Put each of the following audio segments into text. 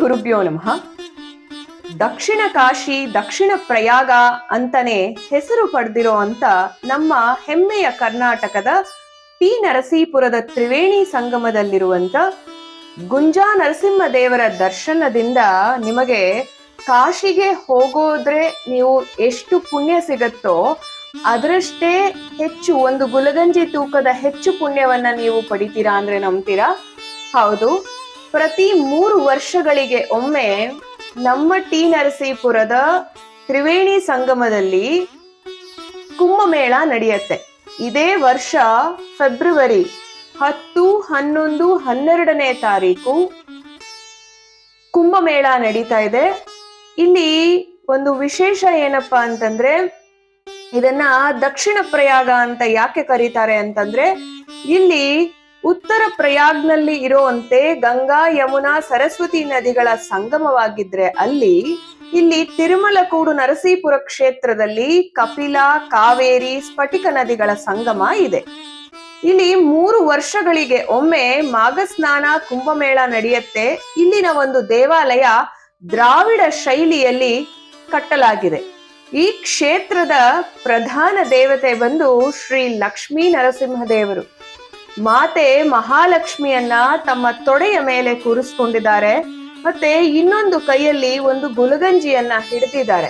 ಗುರುಭ್ಯೋ ನಮಃ. ದಕ್ಷಿಣ ಕಾಶಿ, ದಕ್ಷಿಣ ಪ್ರಯಾಗ ಅಂತಾನೆ ಹೆಸರು ಪಡೆದಿರೋ ಅಂತ ನಮ್ಮ ಹೆಮ್ಮೆಯ ಕರ್ನಾಟಕದ ಟಿ ನರಸೀಪುರದ ತ್ರಿವೇಣಿ ಸಂಗಮದಲ್ಲಿರುವಂತ ಗುಂಜಾ ನರಸಿಂಹ ದೇವರ ದರ್ಶನದಿಂದ ನಿಮಗೆ ಕಾಶಿಗೆ ಹೋಗೋದ್ರೆ ನೀವು ಎಷ್ಟು ಪುಣ್ಯ ಸಿಗತ್ತೋ ಅದರಷ್ಟೇ ಹೆಚ್ಚು ಒಂದು ಗುಲಗಂಜಿ ತೂಕದ ಹೆಚ್ಚು ಪುಣ್ಯವನ್ನ ನೀವು ಪಡಿತೀರಾ ಅಂದ್ರೆ ನಂಬ್ತೀರಾ? ಹೌದು. ಪ್ರತಿ ಮೂರು ವರ್ಷಗಳಿಗೆ ಒಮ್ಮೆ ನಮ್ಮ ಟಿ ನರಸೀಪುರದ ತ್ರಿವೇಣಿ ಸಂಗಮದಲ್ಲಿ ಕುಂಭಮೇಳ ನಡೆಯುತ್ತೆ. ಇದೇ ವರ್ಷ ಫೆಬ್ರವರಿ ಹತ್ತು, ಹನ್ನೊಂದು, ಹನ್ನೆರಡನೇ ತಾರೀಕು ಕುಂಭಮೇಳ ನಡೀತಾ ಇದೆ. ಇಲ್ಲಿ ಒಂದು ವಿಶೇಷ ಏನಪ್ಪಾ ಅಂತಂದ್ರೆ ಇದನ್ನ ದಕ್ಷಿಣ ಪ್ರಯಾಗ ಅಂತ ಯಾಕೆ ಕರೀತಾರೆ ಅಂತಂದ್ರೆ ಇಲ್ಲಿ ಉತ್ತರ ಪ್ರಯಾಗ್ನಲ್ಲಿ ಇರುವಂತೆ ಗಂಗಾ, ಯಮುನಾ, ಸರಸ್ವತಿ ನದಿಗಳ ಸಂಗಮವಾಗಿದ್ರೆ ಅಲ್ಲಿ ಇಲ್ಲಿ ತಿರುಮಲಕೂಡು ನರಸೀಪುರ ಕ್ಷೇತ್ರದಲ್ಲಿ ಕಪಿಲಾ, ಕಾವೇರಿ, ಸ್ಫಟಿಕ ನದಿಗಳ ಸಂಗಮ ಇದೆ. ಇಲ್ಲಿ ಮೂರು ವರ್ಷಗಳಿಗೆ ಒಮ್ಮೆ ಮಾಘಸ್ನಾನ, ಕುಂಭಮೇಳ ನಡೆಯುತ್ತೆ. ಇಲ್ಲಿನ ಒಂದು ದೇವಾಲಯ ದ್ರಾವಿಡ ಶೈಲಿಯಲ್ಲಿ ಕಟ್ಟಲಾಗಿದೆ. ಈ ಕ್ಷೇತ್ರದ ಪ್ರಧಾನ ದೇವತೆ ಬಂದು ಶ್ರೀ ಲಕ್ಷ್ಮೀ ನರಸಿಂಹದೇವರು. ಮಾತೆ ಮಹಾಲಕ್ಷ್ಮಿಯನ್ನ ತಮ್ಮ ತೊಡೆಯ ಮೇಲೆ ಕೂರಿಸ್ಕೊಂಡಿದ್ದಾರೆ. ಮತ್ತೆ ಇನ್ನೊಂದು ಕೈಯಲ್ಲಿ ಒಂದು ಗುಲಗಂಜಿಯನ್ನ ಹಿಡಿದಿದ್ದಾರೆ.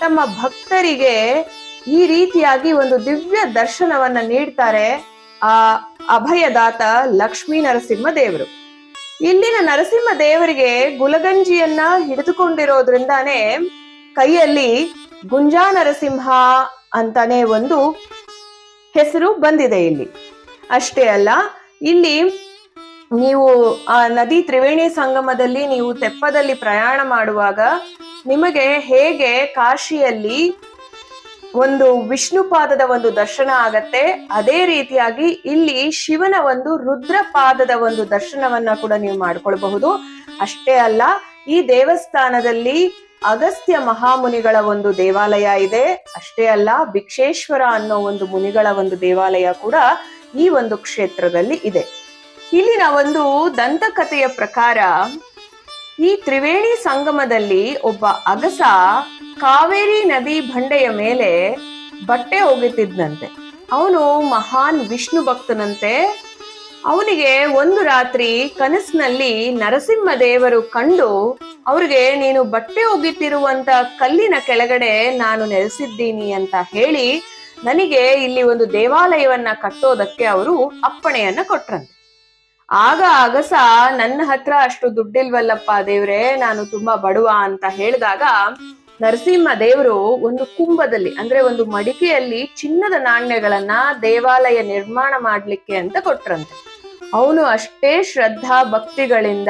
ತಮ್ಮ ಭಕ್ತರಿಗೆ ಈ ರೀತಿಯಾಗಿ ಒಂದು ದಿವ್ಯ ದರ್ಶನವನ್ನ ನೀಡ್ತಾರೆ ಆ ಅಭಯದಾತ ಲಕ್ಷ್ಮೀ ನರಸಿಂಹ ದೇವರು. ಇಲ್ಲಿನ ನರಸಿಂಹ ದೇವರಿಗೆ ಗುಲಗಂಜಿಯನ್ನ ಹಿಡಿದುಕೊಂಡಿರೋದ್ರಿಂದಾನೇ ಕೈಯಲ್ಲಿ ಗುಂಜಾ ನರಸಿಂಹ ಅಂತಾನೆ ಒಂದು ಹೆಸರು ಬಂದಿದೆ ಇಲ್ಲಿ. ಅಷ್ಟೇ ಅಲ್ಲ, ಇಲ್ಲಿ ನೀವು, ಆ ನದಿ ತ್ರಿವೇಣಿ ಸಂಗಮದಲ್ಲಿ ನೀವು ತೆಪ್ಪದಲ್ಲಿ ಪ್ರಯಾಣ ಮಾಡುವಾಗ ನಿಮಗೆ ಹೇಗೆ ಕಾಶಿಯಲ್ಲಿ ಒಂದು ವಿಷ್ಣುಪಾದದ ಒಂದು ದರ್ಶನ ಆಗತ್ತೆ, ಅದೇ ರೀತಿಯಾಗಿ ಇಲ್ಲಿ ಶಿವನ ಒಂದು ರುದ್ರ ಪಾದದ ಒಂದು ದರ್ಶನವನ್ನ ಕೂಡ ನೀವು ಮಾಡ್ಕೊಳ್ಬಹುದು. ಅಷ್ಟೇ ಅಲ್ಲ, ಈ ದೇವಸ್ಥಾನದಲ್ಲಿ ಅಗಸ್ತ್ಯ ಮಹಾಮುನಿಗಳ ಒಂದು ದೇವಾಲಯ ಇದೆ. ಅಷ್ಟೇ ಅಲ್ಲ, ಭಿಕ್ಷೇಶ್ವರ ಅನ್ನೋ ಒಂದು ಮುನಿಗಳ ಒಂದು ದೇವಾಲಯ ಕೂಡ ಈ ಒಂದು ಕ್ಷೇತ್ರದಲ್ಲಿ ಇದೆ. ಇಲ್ಲಿನ ಒಂದು ದಂತಕಥೆಯ ಪ್ರಕಾರ, ಈ ತ್ರಿವೇಣಿ ಸಂಗಮದಲ್ಲಿ ಒಬ್ಬ ಅಗಸ ಕಾವೇರಿ ನದಿ ಬಂಡೆಯ ಮೇಲೆ ಬಟ್ಟೆ ಒಗಿತಿದ್ನಂತೆ. ಅವನು ಮಹಾನ್ ವಿಷ್ಣು ಭಕ್ತನಂತೆ. ಅವನಿಗೆ ಒಂದು ರಾತ್ರಿ ಕನಸಿನಲ್ಲಿ ನರಸಿಂಹ ದೇವರು ಕಂಡು, ಅವ್ರಿಗೆ ನೀನು ಬಟ್ಟೆ ಒಗಿತಿರುವಂತ ಕಲ್ಲಿನ ಕೆಳಗಡೆ ನಾನು ನೆಲೆಸಿದ್ದೀನಿ ಅಂತ ಹೇಳಿ ನನಗೆ ಇಲ್ಲಿ ಒಂದು ದೇವಾಲಯವನ್ನ ಕಟ್ಟೋದಕ್ಕೆ ಅವರು ಅಪ್ಪಣೆಯನ್ನ ಕೊಟ್ರಂತೆ. ಆಗ ಅಗಸ, ನನ್ನ ಹತ್ರ ಅಷ್ಟು ದುಡ್ಡಿಲ್ವಲ್ಲಪ್ಪ ದೇವ್ರೆ, ನಾನು ತುಂಬಾ ಬಡವ ಅಂತ ಹೇಳಿದಾಗ ನರಸಿಂಹ ದೇವರು ಒಂದು ಕುಂಭದಲ್ಲಿ, ಅಂದ್ರೆ ಒಂದು ಮಡಿಕೆಯಲ್ಲಿ ಚಿನ್ನದ ನಾಣ್ಯಗಳನ್ನ ದೇವಾಲಯ ನಿರ್ಮಾಣ ಮಾಡ್ಲಿಕ್ಕೆ ಅಂತ ಕೊಟ್ರಂತೆ. ಅವನು ಅಷ್ಟೇ ಶ್ರದ್ಧಾ ಭಕ್ತಿಗಳಿಂದ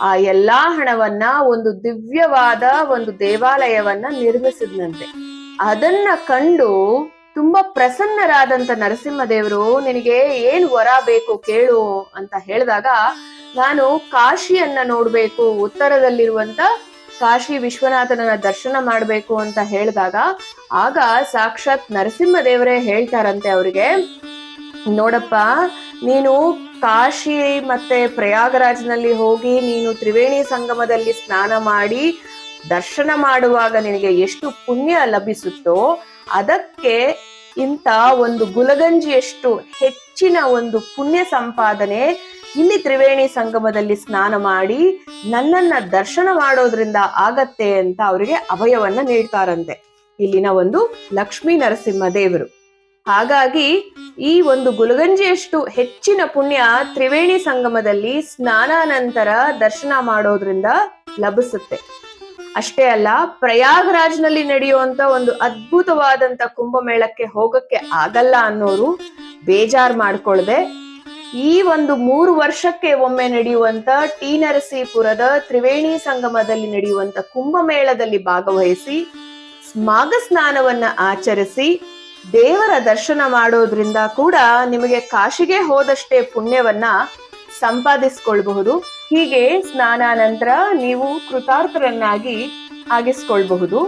ಆ ಎಲ್ಲಾ ಹಣವನ್ನ, ಒಂದು ದಿವ್ಯವಾದ ಒಂದು ದೇವಾಲಯವನ್ನ ನಿರ್ಮಿಸಿದ್ನಂತೆ. ಅದನ್ನ ಕಂಡು ತುಂಬಾ ಪ್ರಸನ್ನರಾದಂತ ನರಸಿಂಹದೇವರು, ನಿನಗೆ ಏನ್ ವರ ಬೇಕು ಕೇಳು ಅಂತ ಹೇಳಿದಾಗ, ನಾನು ಕಾಶಿಯನ್ನ ನೋಡ್ಬೇಕು, ಉತ್ತರದಲ್ಲಿರುವಂತ ಕಾಶಿ ವಿಶ್ವನಾಥನ ದರ್ಶನ ಮಾಡ್ಬೇಕು ಅಂತ ಹೇಳಿದಾಗ, ಆಗ ಸಾಕ್ಷಾತ್ ನರಸಿಂಹದೇವರೇ ಹೇಳ್ತಾರಂತೆ ಅವ್ರಿಗೆ, ನೋಡಪ್ಪ, ನೀನು ಕಾಶಿ ಮತ್ತೆ ಪ್ರಯಾಗರಾಜ್ನಲ್ಲಿ ಹೋಗಿ ನೀನು ತ್ರಿವೇಣಿ ಸಂಗಮದಲ್ಲಿ ಸ್ನಾನ ಮಾಡಿ, ದರ್ಶನ ಮಾಡುವಾಗ ನಿನಗೆ ಎಷ್ಟು ಪುಣ್ಯ ಲಭಿಸುತ್ತೋ ಅದಕ್ಕೆ ಇಂಥ ಒಂದು ಗುಲಗಂಜಿಯಷ್ಟು ಹೆಚ್ಚಿನ ಒಂದು ಪುಣ್ಯ ಸಂಪಾದನೆ ಇಲ್ಲಿ ತ್ರಿವೇಣಿ ಸಂಗಮದಲ್ಲಿ ಸ್ನಾನ ಮಾಡಿ ನನ್ನನ್ನ ದರ್ಶನ ಮಾಡೋದ್ರಿಂದ ಆಗತ್ತೆ ಅಂತ ಅವರಿಗೆ ಅಭಯವನ್ನ ನೀಡ್ತಾರಂತೆ. ಇಲ್ಲಿನ ಒಂದು ಲಕ್ಷ್ಮೀ ನರಸಿಂಹ ದೇವರು. ಹಾಗಾಗಿ ಈ ಒಂದು ಗುಲಗಂಜಿಯಷ್ಟು ಹೆಚ್ಚಿನ ಪುಣ್ಯ ತ್ರಿವೇಣಿ ಸಂಗಮದಲ್ಲಿ ಸ್ನಾನಾನಂತರ ದರ್ಶನ ಮಾಡೋದ್ರಿಂದ ಲಭಿಸುತ್ತೆ. ಅಷ್ಟೇ ಅಲ್ಲ, ಪ್ರಯಾಗ್ರಾಜ್ನಲ್ಲಿ ನಡೆಯುವಂತ ಒಂದು ಅದ್ಭುತವಾದಂತ ಕುಂಭಮೇಳಕ್ಕೆ ಹೋಗಕ್ಕೆ ಆಗಲ್ಲ ಅನ್ನೋರು ಬೇಜಾರ್ ಮಾಡ್ಕೊಳ್ದೆ, ಈ ಒಂದು ಮೂರು ವರ್ಷಕ್ಕೆ ಒಮ್ಮೆ ನಡೆಯುವಂತ ಟಿ ನರಸೀಪುರದ ತ್ರಿವೇಣಿ ಸಂಗಮದಲ್ಲಿ ನಡೆಯುವಂತ ಕುಂಭಮೇಳದಲ್ಲಿ ಭಾಗವಹಿಸಿ ಮಾಘ ಸ್ನಾನವನ್ನ ಆಚರಿಸಿ, ದೇವರ ದರ್ಶನ ಮಾಡೋದ್ರಿಂದ ಕೂಡ ನಿಮಗೆ ಕಾಶಿಗೆ ಹೋದಷ್ಟೇ ಪುಣ್ಯವನ್ನ ಸಂಪಾದಿಸ್ಕೊಳ್ಬಹುದು. ಹೀಗೆ ಸ್ನಾನಾನಂತರ ನೀವು ಕೃತಾರ್ಥರನ್ನಾಗಿ ಆಗಿಸ್ಕೊಳ್ಬಹುದು.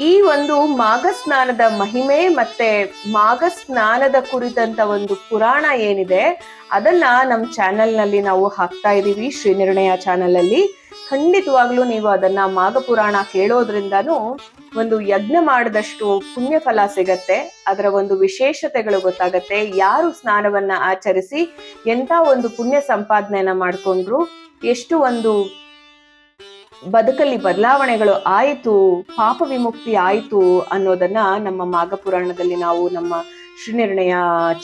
ಈ ಒಂದು ಮಾಘ ಸ್ನಾನದ ಮಹಿಮೆ ಮತ್ತೆ ಮಾಘ ಸ್ನಾನದ ಕುರಿತಂತ ಒಂದು ಪುರಾಣ ಏನಿದೆ ಅದನ್ನ ನಮ್ಮ ಚಾನೆಲ್ನಲ್ಲಿ ನಾವು ಹಾಕ್ತಾ ಇದ್ದೀವಿ ಶ್ರೀ ನಿರ್ಣಯ ಚಾನೆಲ್ ಅಲ್ಲಿ. ಖಂಡಿತವಾಗ್ಲೂ ನೀವು ಅದನ್ನ ಮಾಘಪುರಾಣ ಕೇಳೋದ್ರಿಂದಾನು ಒಂದು ಯಜ್ಞ ಮಾಡಿದಷ್ಟು ಪುಣ್ಯ ಫಲ ಸಿಗತ್ತೆ. ಅದರ ಒಂದು ವಿಶೇಷತೆಗಳು ಗೊತ್ತಾಗತ್ತೆ. ಯಾರು ಸ್ನಾನವನ್ನ ಆಚರಿಸಿ ಎಂತ ಒಂದು ಪುಣ್ಯ ಸಂಪಾದನೆಯನ್ನ ಮಾಡ್ಕೊಂಡ್ರು, ಎಷ್ಟು ಒಂದು ಬದುಕಲ್ಲಿ ಬದಲಾವಣೆಗಳು ಆಯಿತು, ಪಾಪ ವಿಮುಕ್ತಿ ಆಯಿತು ಅನ್ನೋದನ್ನ ನಮ್ಮ ಮಾಘಪುರಾಣದಲ್ಲಿ ನಾವು ನಮ್ಮ ಶ್ರೀನಿರ್ಣಯ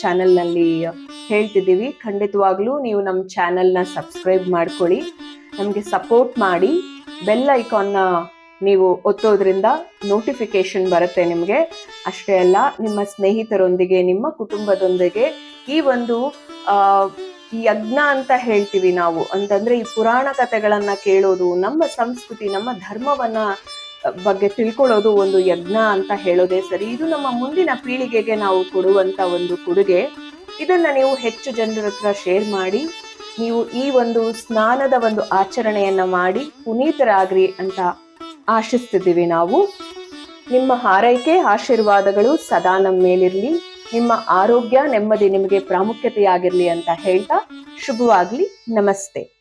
ಚಾನೆಲ್ನಲ್ಲಿ ಹೇಳ್ತಿದ್ದೀವಿ. ಖಂಡಿತವಾಗ್ಲೂ ನೀವು ನಮ್ಮ ಚಾನೆಲ್ನ ಸಬ್ಸ್ಕ್ರೈಬ್ ಮಾಡ್ಕೊಳ್ಳಿ. ನಮಗೆ ಸಪೋರ್ಟ್ ಮಾಡಿ. ಬೆಲ್ ಐಕಾನ್ನ ನೀವು ಒತ್ತೋದ್ರಿಂದ ನೋಟಿಫಿಕೇಶನ್ ಬರುತ್ತೆ ನಿಮಗೆ. ಅಷ್ಟೇ ಅಲ್ಲ, ನಿಮ್ಮ ಸ್ನೇಹಿತರೊಂದಿಗೆ, ನಿಮ್ಮ ಕುಟುಂಬದೊಂದಿಗೆ ಈ ಒಂದು ಯಜ್ಞ ಅಂತ ಹೇಳ್ತೀವಿ ನಾವು. ಅಂತಂದ್ರೆ ಈ ಪುರಾಣ ಕಥೆಗಳನ್ನ ಕೇಳೋದು, ನಮ್ಮ ಸಂಸ್ಕೃತಿ, ನಮ್ಮ ಧರ್ಮವನ್ನ ಬಗ್ಗೆ ತಿಳ್ಕೊಳ್ಳೋದು ಒಂದು ಯಜ್ಞ ಅಂತ ಹೇಳೋದೇ ಸರಿ. ಇದು ನಮ್ಮ ಮುಂದಿನ ಪೀಳಿಗೆಗೆ ನಾವು ಕೊಡುವಂತ ಒಂದು ಕೊಡುಗೆ. ಇದನ್ನ ನೀವು ಹೆಚ್ಚು ಜನರ ಹತ್ರ ಶೇರ್ ಮಾಡಿ, ನೀವು ಈ ಒಂದು ಸ್ನಾನದ ಒಂದು ಆಚರಣೆಯನ್ನ ಮಾಡಿ ಪುನೀತರಾಗ್ರಿ ಅಂತ ಆಶಿಸ್ತಿದ್ದೀವಿ ನಾವು. ನಿಮ್ಮ ಹಾರೈಕೆ, ಆಶೀರ್ವಾದಗಳು ಸದಾ ನಮ್ಮ ಮೇಲಿರ್ಲಿ. ನಿಮ್ಮ ಆರೋಗ್ಯ ನೆಮ್ಮದಿ ನಿಮಗೆ ಪ್ರಾಮುಖ್ಯತೆಯಾಗಿರ್ಲಿ ಅಂತ ಹೇಳ್ತಾ ಶುಭವಾಗ್ಲಿ. ನಮಸ್ತೆ.